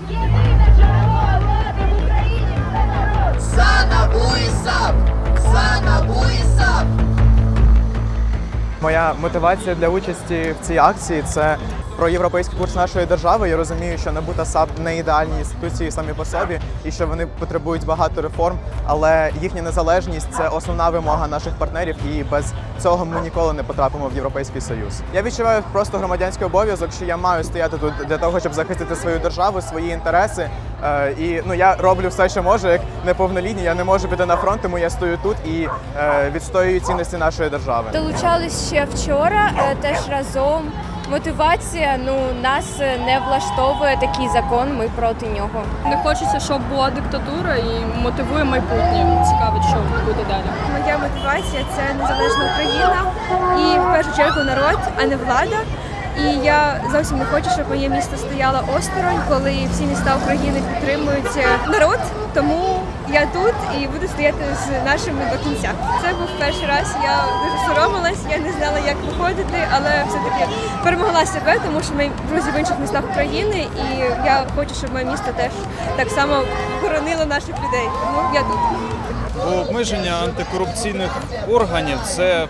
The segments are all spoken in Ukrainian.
Єдина джерело влади в Україні це народ! І САП! Моя мотивація для участі в цій акції це про європейський курс нашої держави. Я розумію, що НАБУ та САП не ідеальні інституції самі по собі, і що вони потребують багато реформ, але їхня незалежність це основна вимога наших партнерів, і без цього ми ніколи не потрапимо в європейський союз. Я відчуваю просто громадянський обов'язок, що я маю стояти тут для того, щоб захистити свою державу, свої інтереси. Е, І ну я роблю все, що можу, як неповнолітній. Я не можу піти на фронт, тому я стою тут і е, відстоюю цінності нашої держави. Долучались ще вчора, е, теж разом. Мотивація ну нас е, не влаштовує такий закон. Ми проти нього. Не хочеться, щоб була диктатура і мотивує майбутнє. Цікавить, що буде далі. Моя мотивація це незалежна Україна і в першу чергу народ, а не влада. І я зовсім не хочу, щоб моє місто стояло осторонь, коли всі міста України підтримують е, народ. Тому я тут і буду стояти з нашими до кінця. Це був перший раз. Я дуже соромилась, я не знала, як виходити, але все-таки перемогла себе, тому що мої друзі в інших містах України, і я хочу, щоб моє місто теж так само боронило наших людей. Тому я тут. Бо обмеження антикорупційних органів це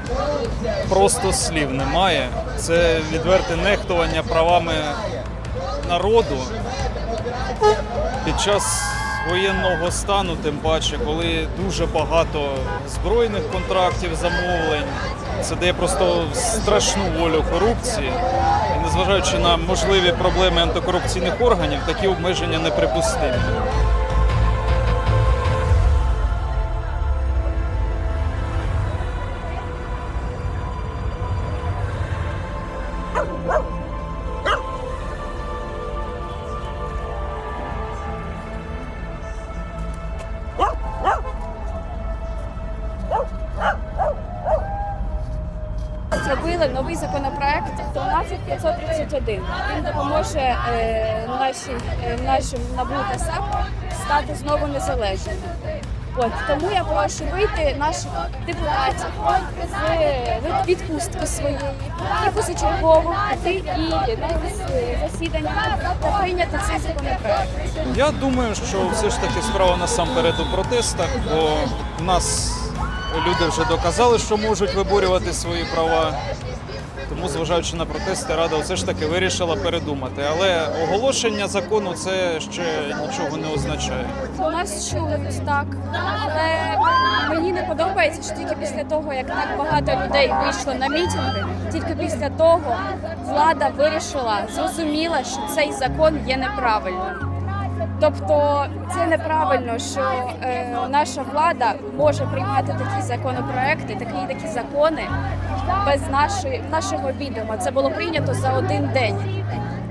просто слів немає. Це відверте нехтування правами народу під час воєнного стану, тим паче, коли дуже багато збройних контрактів, замовлень. Це дає просто страшну волю корупції. І незважаючи на можливі проблеми антикорупційних органів, такі обмеження неприпустимі. Зробили новий законопроект 12531. Він допоможе е, нашій, е, нашим НАБУ та САП стати знову незалежними. От тому я прошу вийти наших депутатів з відпустки своєї і позачергово піти і на засідання та прийняти цей законопроект. Я думаю, що все ж таки справа насамперед у протестах, бо нас люди вже доказали, що можуть виборювати свої права. Тому, зважаючи на протести, рада все ж таки вирішила передумати. Але оголошення закону це ще нічого не означає. У нас чують так, але мені не подобається, що тільки після того, як так багато людей вийшло на мітинги, тільки після того влада вирішила, зрозуміла, що цей закон є неправильним. Тобто це неправильно, що е, наша влада може приймати такі законопроекти, такі такі закони без нашої нашого відома. Це було прийнято за один день.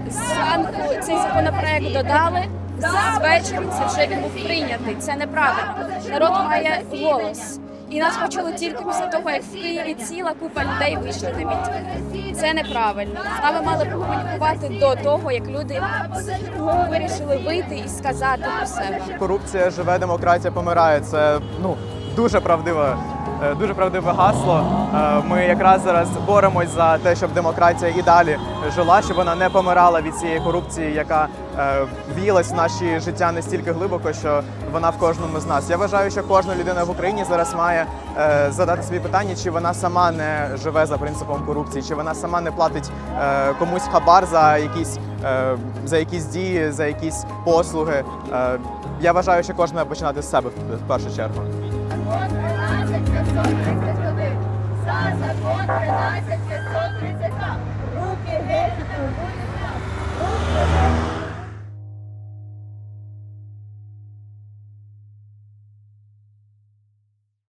Зранку цей законопроект додали. З вечора це вже він був прийнятий. Це неправильно. Народ має голос. І нас почули тільки після того, як в Києві ціла купа людей вийшли на мітинг. Це неправильно. З нами мали комунікувати до того, як люди вирішили вийти і сказати про себе. Корупція живе, демократія помирає. Це ну дуже правдиве, е, дуже правдиве гасло. Е, Ми якраз зараз боремось за те, щоб демократія і далі жила, щоб вона не помирала від цієї корупції, яка е, в'їлась в наші життя настільки глибоко, що вона в кожному з нас. Я вважаю, що кожна людина в Україні зараз має е, задати собі питання, чи вона сама не живе за принципом корупції, чи вона сама не платить е, комусь хабар за якісь е, за якісь дії, за якісь послуги. Е, Я вважаю, що кожен має починати з себе в першу чергу. 531, за закон 13532, руки геть, турбуйте.